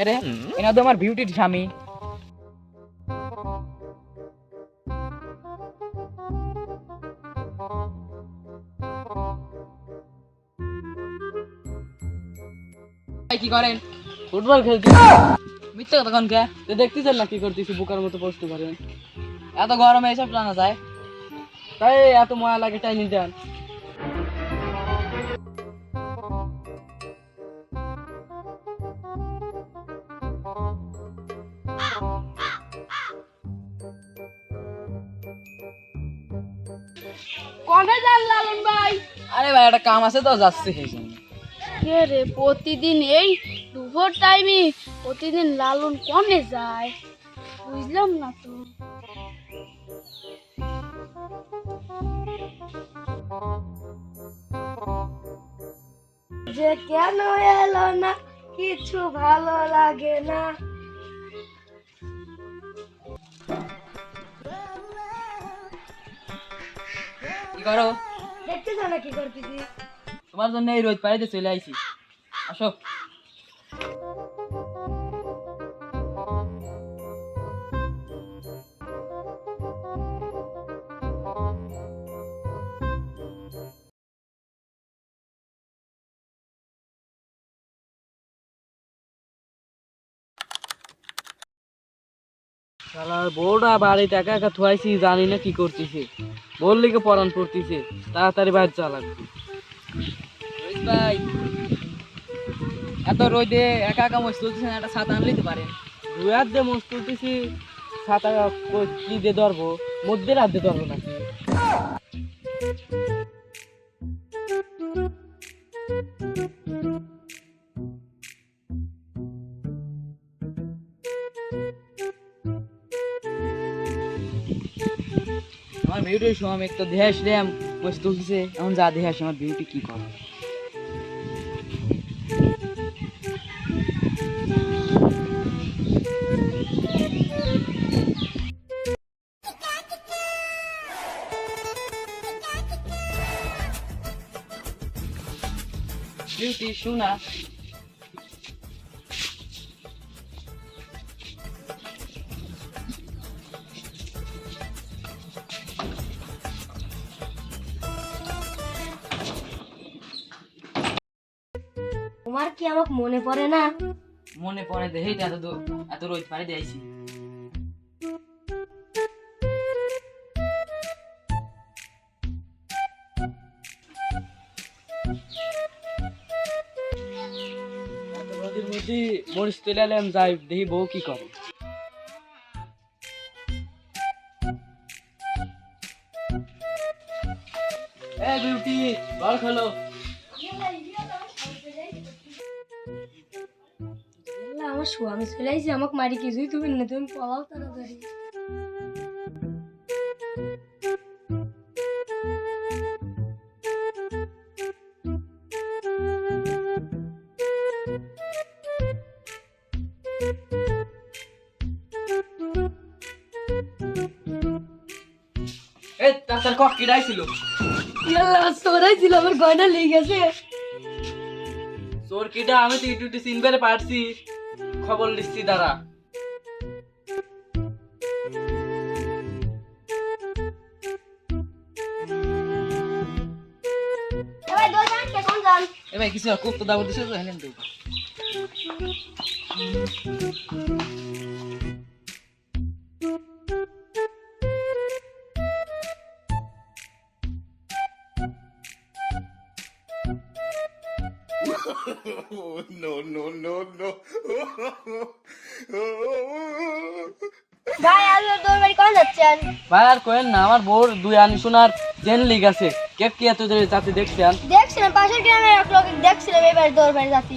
আরে এনা তো আমার বিউটির স্বামী। কি করেন? ফুটবল খেলতে মিথ্যা কথা কোন কে? তো দেখতেছেন না কি করতেছি বুকার মতো প্রশ্ন করেন এত গরমে এসব টানা যায়? তাই এত ময়া লাগে টাই নিতে কবে যান লালন ভাই। আরে ভাই একটা কাম আছে তো যাচ্ছে সেই জন্য। কে রে প্রতিদিন এই দুপুর টাইমে প্রতিদিন লালন কনে যায়? বুঝলাম না তো। যে কেন এলো না কিছু ভালো লাগে না। করো। দেখতেছ না কি করতেছি? তোমার জন্য এই রোদ পাড়িতে চলে আইছি। আসো। শালার বউটা বাড়িতে একা একা থুয়াইছি, জানি না কি করতেছে। বললি কে পরান পড়তেছে, তাড়াতাড়ি বাইরে রোহিত ভাই, এত রোদে একা একা মস চলতেছে না, একটা ছাতা আনলিতে পারেন। দুই হাত দিয়ে মোষ তুলতেছি ছাতা কি দিয়ে ধরবো? মধ্যে হাত দিয়ে ধরবো নাকি? আমার বিউটির সময় আমি একটা দেহে আসলাম মস তুলতেছে এখন যা দেহে আমার বিউটি কি করে বিউটি শোনা তোমার কি আমাকে মনে পড়ে না? মনে পড়ে দেহেই এত দূর এত রোদ পাড়ি দিয়েছি মধ্যে মরিচ তুলে যাই দেখি বউ কি করে। এ বিউটি বল খেলো। আমার স্বামী চলে আইছে আমাকে মারি কিছুই তুমি না তুমি পলাও তাড়াতাড়ি। এ তার কক ছিল ইয়াল্লা সরাই ছিল আমার গয়না লেগে গেছে। তোর কিটা আমি তো ইটুটি চিনবারে পারছি। খবর লিখছি দাঁড়া। কিছু খুব তো দাবো দিছে তো হেলেন তো ভাই আজ তোর বাড়ি কখন যাচ্ছেন? ভাই আর কোয়েন না আমার বোর দুই আনি শোনার জেন লিগ আছে। কে কি এত দূরে যাতে দেখছেন? দেখছিলাম পাশের গ্রামের এক লোক দেখছিলাম এবার তোর বাড়ি যাচ্ছি